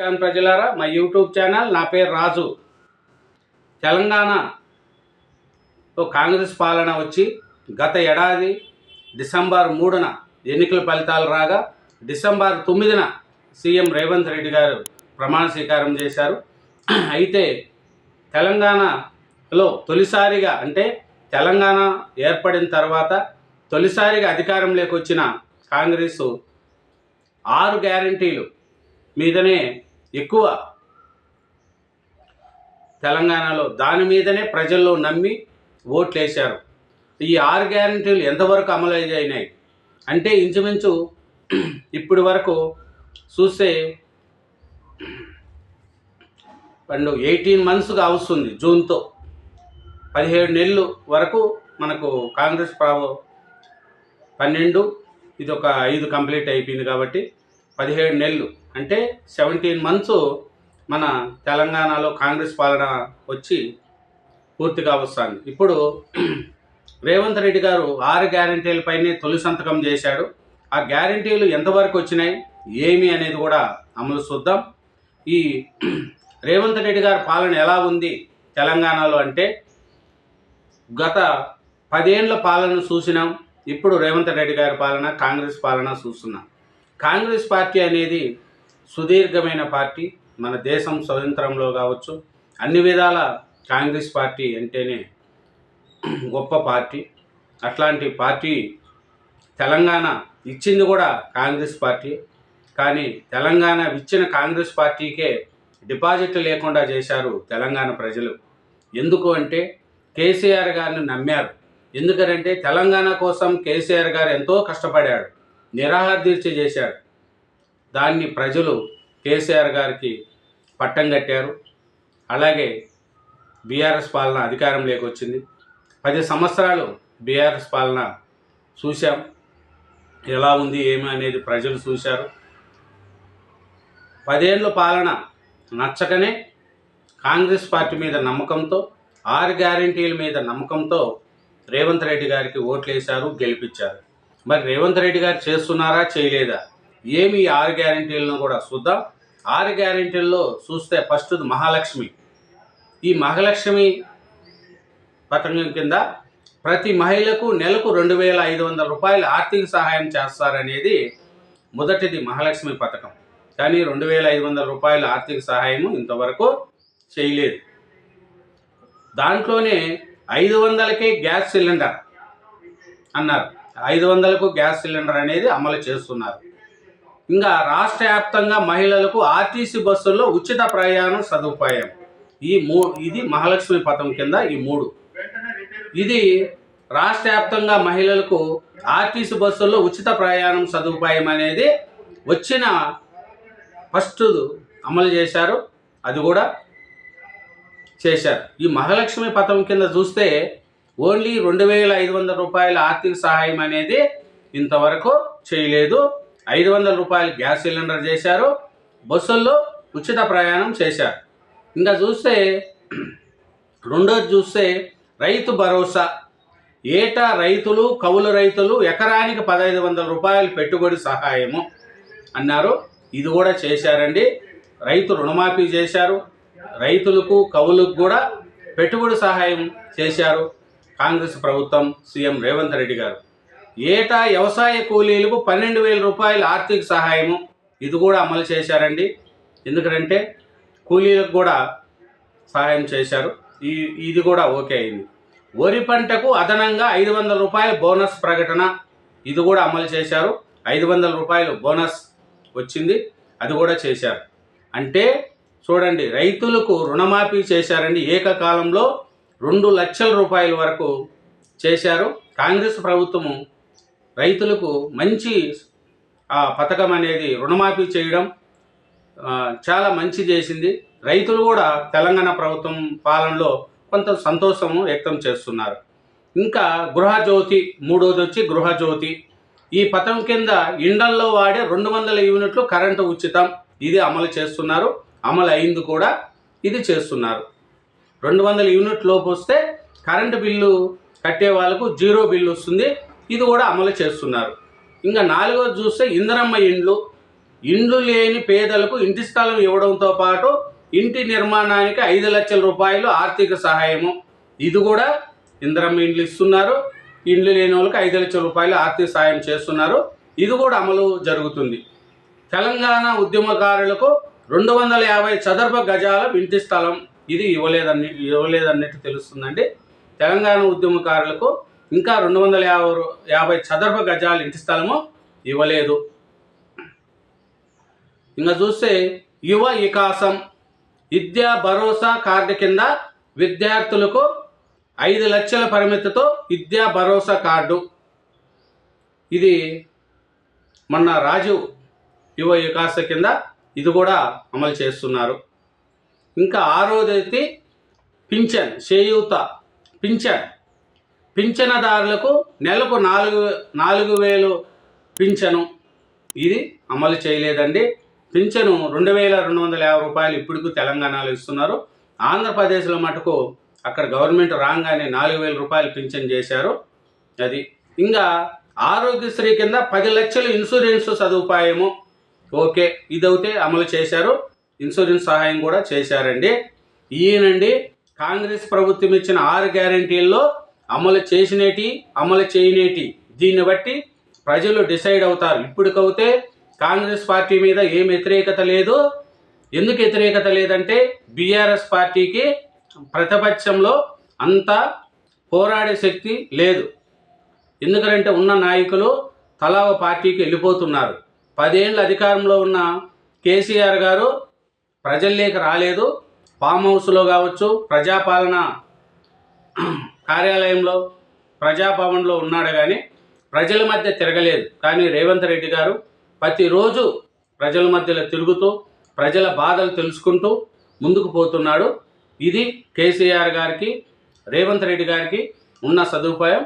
నమస్కారం ప్రజలారా. మా యూట్యూబ్ ఛానల్ నా పేరు రాజు. తెలంగాణలో కాంగ్రెస్ పాలన వచ్చి గత ఏడాది డిసెంబర్ మూడున ఎన్నికల ఫలితాలు రాగా డిసెంబర్ తొమ్మిదిన సీఎం రేవంత్ రెడ్డి గారు ప్రమాణ స్వీకారం చేశారు. అయితే తెలంగాణలో తొలిసారిగా అంటే తెలంగాణ ఏర్పడిన తర్వాత తొలిసారిగా అధికారంలోకి వచ్చిన కాంగ్రెస్ ఆరు గ్యారంటీలు మీదనే ఎక్కువ. తెలంగాణలో దాని మీదనే ప్రజల్లో నమ్మి ఓట్లు వేశారు ఈ ఆరు గ్యారంటీలు ఎంతవరకు అమలు అయినాయి అంటే ఇంచుమించు ఇప్పటి వరకు చూస్తే పండు ఎయిటీన్ మంత్స్గా వస్తుంది జూన్తో. పదిహేడు నెలలు వరకు మనకు కాంగ్రెస్ ప్రాబ పన్నెండు ఇది ఒక ఐదు కంప్లీట్ అయిపోయింది కాబట్టి పదిహేడు నెలలు. అంటే సెవెంటీన్ మంత్స్ మన తెలంగాణలో కాంగ్రెస్ పాలన వచ్చి పూర్తిగా వస్తుంది ఇప్పుడు రేవంత్ రెడ్డి గారు ఆరు గ్యారంటీలపైనే తొలి సంతకం చేశాడు. ఆ గ్యారంటీలు ఎంతవరకు వచ్చినాయి ఏమి అనేది కూడా అమలు చూద్దాం. ఈ రేవంత్ రెడ్డి గారి పాలన ఎలా ఉంది తెలంగాణలో అంటే గత పదేండ్ల పాలన చూసినాం. ఇప్పుడు రేవంత్ రెడ్డి గారి పాలన కాంగ్రెస్ పాలన చూస్తున్నాం. కాంగ్రెస్ పార్టీ అనేది సుదీర్ఘమైన పార్టీ. మన దేశం స్వతంత్రంలో కావచ్చు. అన్ని విధాల కాంగ్రెస్ పార్టీ అంటేనే గొప్ప పార్టీ. అట్లాంటి పార్టీ తెలంగాణ ఇచ్చింది కూడా కాంగ్రెస్ పార్టీ. కానీ తెలంగాణ ఇచ్చిన కాంగ్రెస్ పార్టీకే డిపాజిట్ లేకుండా చేశారు తెలంగాణ ప్రజలు. ఎందుకు అంటే కేసీఆర్ గారిని నమ్మారు. ఎందుకంటే తెలంగాణ కోసం కేసీఆర్ గారు ఎంతో కష్టపడాడు. నిరాహార దీక్ష చేశాడు. దాన్ని ప్రజలు కేసీఆర్ గారికి పట్టం కట్టారు. అలాగే బీఆర్ఎస్ పాలన అధికారం వచ్చింది. పది సంవత్సరాలు బీఆర్ఎస్ పాలన చూశాం. ఎలా ఉంది ఏమి అనేది ప్రజలు చూశారు. పదేళ్ళ పాలన నచ్చకనే కాంగ్రెస్ పార్టీ మీద నమ్మకంతో ఆరు గ్యారంటీల మీద నమ్మకంతో రేవంత్ రెడ్డి గారికి ఓట్లు వేశారు గెలిపించారు. మరి రేవంత్ రెడ్డి గారు చేస్తున్నారా చేయలేదా? ఏమి ఈ ఆరు గ్యారంటీలను కూడా చూద్దాం. ఆరు గ్యారంటీల్లో చూస్తే ఫస్ట్ మహాలక్ష్మి. ఈ మహాలక్ష్మి పథకం కింద ప్రతి మహిళకు నెలకు రెండు వేల ఐదు వందల రూపాయలు ఆర్థిక సహాయం చేస్తారనేది మొదటిది మహాలక్ష్మి పథకం. కానీ రెండు వేల ఐదు వందల రూపాయల ఆర్థిక సహాయము ఇంతవరకు చేయలేదు. దాంట్లోనే ఐదు వందలకే గ్యాస్ సిలిండర్ అన్నారు. ఐదు వందలకు గ్యాస్ సిలిండర్ అనేది అమలు చేస్తున్నారు. ఇంకా రాష్ట్ర వ్యాప్తంగా మహిళలకు ఆర్టీసీ బస్సుల్లో ఉచిత ప్రయాణం సదుపాయం. ఈ మూ ఇది మహాలక్ష్మి పథకం కింద ఈ మూడు. ఇది రాష్ట్ర వ్యాప్తంగా మహిళలకు ఆర్టీసీ బస్సుల్లో ఉచిత ప్రయాణం సదుపాయం అనేది వచ్చిన ఫస్ట్ అమలు చేశారు. అది కూడా చేశారు. ఈ మహాలక్ష్మి పథకం కింద చూస్తే ఓన్లీ రెండు వేల ఐదు వందల రూపాయల ఆర్థిక సహాయం అనేది ఇంతవరకు చేయలేదు. ఐదు వందల రూపాయలు గ్యాస్ సిలిండర్ చేశారు. బస్సుల్లో ఉచిత ప్రయాణం చేశారు. ఇంకా చూస్తే రెండోది చూస్తే రైతు భరోసా. ఏటా రైతులు కౌలు రైతులు ఎకరానికి పదహైదు వందల రూపాయలు పెట్టుబడి సహాయము అన్నారు. ఇది కూడా చేశారండి. రైతు రుణమాఫీ చేశారు. రైతులకు కవులకు కూడా పెట్టుబడి సహాయం చేశారు. కాంగ్రెస్ ప్రభుత్వం సీఎం రేవంత్ రెడ్డి గారు. ఏటా వ్యవసాయ కూలీలకు పన్నెండు వేల రూపాయల ఆర్థిక సహాయము ఇది కూడా అమలు చేశారండి. ఎందుకంటే కూలీలకు కూడా సహాయం చేశారు. ఈ ఇది కూడా ఓకే అయింది. వరి పంటకు అదనంగా ఐదు వందల రూపాయల బోనస్ ప్రకటన ఇది కూడా అమలు చేశారు. ఐదు వందల రూపాయలు బోనస్ వచ్చింది. అది కూడా చేశారు. అంటే చూడండి రైతులకు రుణమాఫీ చేశారండి. ఏకకాలంలో రెండు లక్షల రూపాయల వరకు చేశారు. కాంగ్రెస్ ప్రభుత్వము రైతులకు మంచి ఆ పథకం అనేది రుణమాఫీ చేయడం చాలా మంచి చేసింది. రైతులు కూడా తెలంగాణ ప్రభుత్వం పాలనలో కొంత సంతోషము వ్యక్తం చేస్తున్నారు. ఇంకా గృహజ్యోతి మూడోది వచ్చి గృహజ్యోతి ఈ పథకం కింద ఇండల్లో వాడే రెండు వందల యూనిట్లు కరెంటు ఉచితం. ఇది అమలు చేస్తున్నారు. అమలు అయింది కూడా ఇది చేస్తున్నారు. రెండు వందల యూనిట్ లోపు వస్తే కరెంటు బిల్లు కట్టే వాళ్ళకు జీరో బిల్లు వస్తుంది. ఇది కూడా అమలు చేస్తున్నారు. ఇంకా నాలుగోది చూస్తే ఇందిరమ్మ ఇండ్లు. ఇండ్లు లేని పేదలకు ఇంటి స్థలం ఇవ్వడంతో పాటు ఇంటి నిర్మాణానికి ఐదు లక్షల రూపాయలు ఆర్థిక సహాయము. ఇది కూడా ఇందిరమ్మ ఇండ్లు ఇస్తున్నారు. ఇండ్లు లేని వాళ్ళకి ఐదు లక్షల రూపాయలు ఆర్థిక సహాయం చేస్తున్నారు. ఇది కూడా అమలు జరుగుతుంది. తెలంగాణ ఉద్యమకారులకు రెండు వందల యాభై చదరపు గజాల ఇంటి స్థలం ఇది ఇవ్వలేదని ఇవ్వలేదన్నట్టు తెలుస్తుందండి. తెలంగాణ ఉద్యమకారులకు ఇంకా రెండు వందల యాభై యాభై చదరపు గజాల ఇంటి స్థలము ఇవ్వలేదు. ఇంకా చూస్తే యువ వికాసం విద్యా భరోసా కార్డు కింద విద్యార్థులకు ఐదు లక్షల పరిమితితో విద్యా భరోసా కార్డు. ఇది మొన్న రాజీవ్ యువ వికాస కింద ఇది కూడా అమలు చేస్తున్నారు. ఇంకా ఆరోదైతే పింఛన్ చేయూత పింఛన్. పింఛనదారులకు నెలకు నాలుగు నాలుగు వేలు పింఛను. ఇది అమలు చేయలేదండి. పింఛను రెండు వేల రెండు వందల యాభై రూపాయలు ఇప్పటికు తెలంగాణలో ఇస్తున్నారు. ఆంధ్రప్రదేశ్లో మటుకు అక్కడ గవర్నమెంట్ రాగానే నాలుగు వేల రూపాయలు పింఛన్ చేశారు. అది ఇంకా ఆరోగ్యశ్రీ కింద పది లక్షలు ఇన్సూరెన్స్ సదుపాయము. ఓకే ఇదైతే అమలు చేశారు. ఇన్సూరెన్స్ సహాయం కూడా చేశారండి. ఈయనండి కాంగ్రెస్ ప్రభుత్వం ఇచ్చిన ఆరు గ్యారంటీల్లో అమలు చేసినేటి అమలు చేయనేటి దీన్ని బట్టి ప్రజలు డిసైడ్ అవుతారు. ఇప్పటికైతే కాంగ్రెస్ పార్టీ మీద ఏం వ్యతిరేకత లేదు. ఎందుకు వ్యతిరేకత లేదంటే బీఆర్ఎస్ పార్టీకి ప్రతిపక్షంలో అంత పోరాడే శక్తి లేదు. ఎందుకంటే ఉన్న నాయకులు తలా పార్టీకి వెళ్ళిపోతున్నారు. పదేళ్ళు అధికారంలో ఉన్న కేసీఆర్ గారు ప్రజల్లోకి రాలేదు. ఫామ్ హౌస్లో కావచ్చు ప్రజాపాలన కార్యాలయంలో ప్రజాభవన్లో ఉన్నాడు కానీ ప్రజల మధ్య తిరగలేదు. కానీ రేవంత్ రెడ్డి గారు ప్రతిరోజు ప్రజల మధ్యలో తిరుగుతూ ప్రజల బాధలు తెలుసుకుంటూ ముందుకు పోతున్నాడు. ఇది కేసీఆర్ గారికి రేవంత్ రెడ్డి గారికి ఉన్న సదుపాయం.